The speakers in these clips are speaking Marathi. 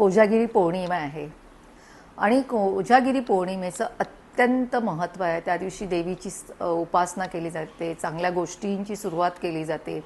कोजागिरी पौर्णिमा आहे. आणि कोजागिरी पौर्णिमेचं अत्यंत महत्त्व आहे. त्या दिवशी देवीची उपासना केली जाते चांगल्या गोष्टींची सुरुवात केली जाते.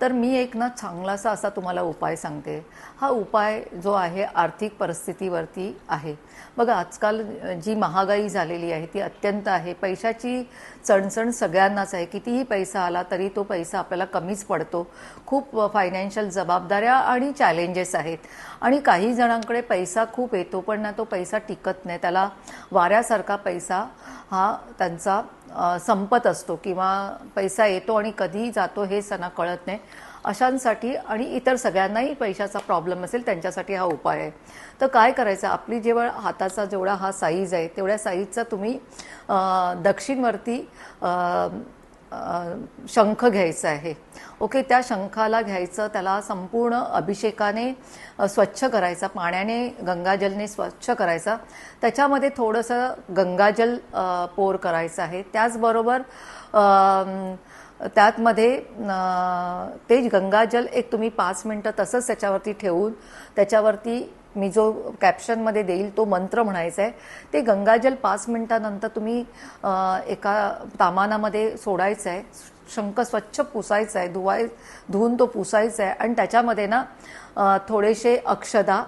तर मी एक ना चांगलासा असा तुम्हाला उपाय सांगते. हा उपाय जो आहे आर्थिक परिस्थितीवरती आहे. बघा आजकाल जी महागाई झालेली आहे ती अत्यंत आहे. पैशाची चणचण सगळ्यांनाच आहे. कितीही पैसा आला तरी तो पैसा आपल्याला कमीच पडतो. खूप फायनान्शियल जबाबदाऱ्या आणि चॅलेंजेस आहेत. आणि काही जणांकडे पैसा खूप येतो पण ना तो पैसा टिकत नाही. त्याला वाऱ्यासारखा पैसा हा त्यांचा संपत असतो किंवा पैसा येतो आणि कधीही जातो हे त्यांना कळत नाही. अशांसाठी आणि इतर सगळ्यांनाही पैशाचा प्रॉब्लेम असेल त्यांच्यासाठी हा उपाय आहे. तर काय करायचं? आपली जेव्हा हाताचा जेवढा हा साईज आहे तेवढ्या साईजचा तुम्ही दक्षिणवरती शंख घ्यायचं आहे. ओके त्या शंखाला घ्यायचं त्याला संपूर्ण अभिषेकाने स्वच्छ करायचा पाण्याने गंगाजलने स्वच्छ करायचा. त्याच्यामध्ये थोडंसं गंगाजल पोर करायचं आहे. त्याचबरोबर त्यातमध्ये ते गंगाजल एक तुम्ही पाच मिनटं तसंच त्याच्यावरती ठेवून त्याच्यावरती मी जो कॅप्शनमध्ये देईल तो मंत्र म्हणायचा आहे ते गंगाजल पाच मिनिटानंतर तुम्ही एका तामानामध्ये सोडायचं आहे शंख स्वच्छ पुसायचा आहे धुवाय धुवून तो पुसायचा आहे आणि त्याच्यामध्ये ना थोडेसे अक्षदा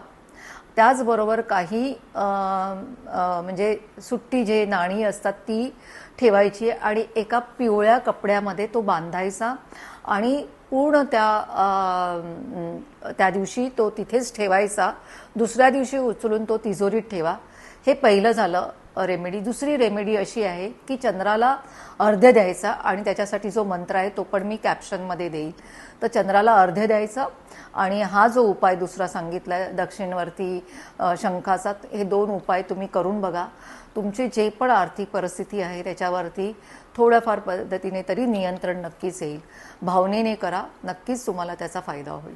त्याचबरोबर काही म्हणजे सुट्टी जे नाणी असतात ती ठेवायची आणि एका पिवळ्या कपड्यामध्ये तो बांधायचा आणि पूर्ण त्या त्या दिवशी तो तिथेच ठेवायचा. दुसऱ्या दिवशी उचलून तो तिजोरीत ठेवा. हे पहिलं झालं रेमेडी. दुसरी रेमेडी अशी आहे की चंद्राला अर्ध्य द्यायचा आणि त्याच्यासाठी जो मंत्र आहे तो पण मी कॅप्शनमध्ये देईल तर चंद्राला अर्ध्य द्यायचा आणि हा जो उपाय दुसरा सांगितला आहे दक्षिणवरती शंखाचा हे दोन उपाय तुम्ही करून बघा. तुमची जे पण आर्थिक परिस्थिती आहे त्याच्यावरती थोड्याफार पद्धतीने तरी नियंत्रण नक्कीच येईल. भावनेने करा नक्कीच तुम्हाला त्याचा फायदा होईल.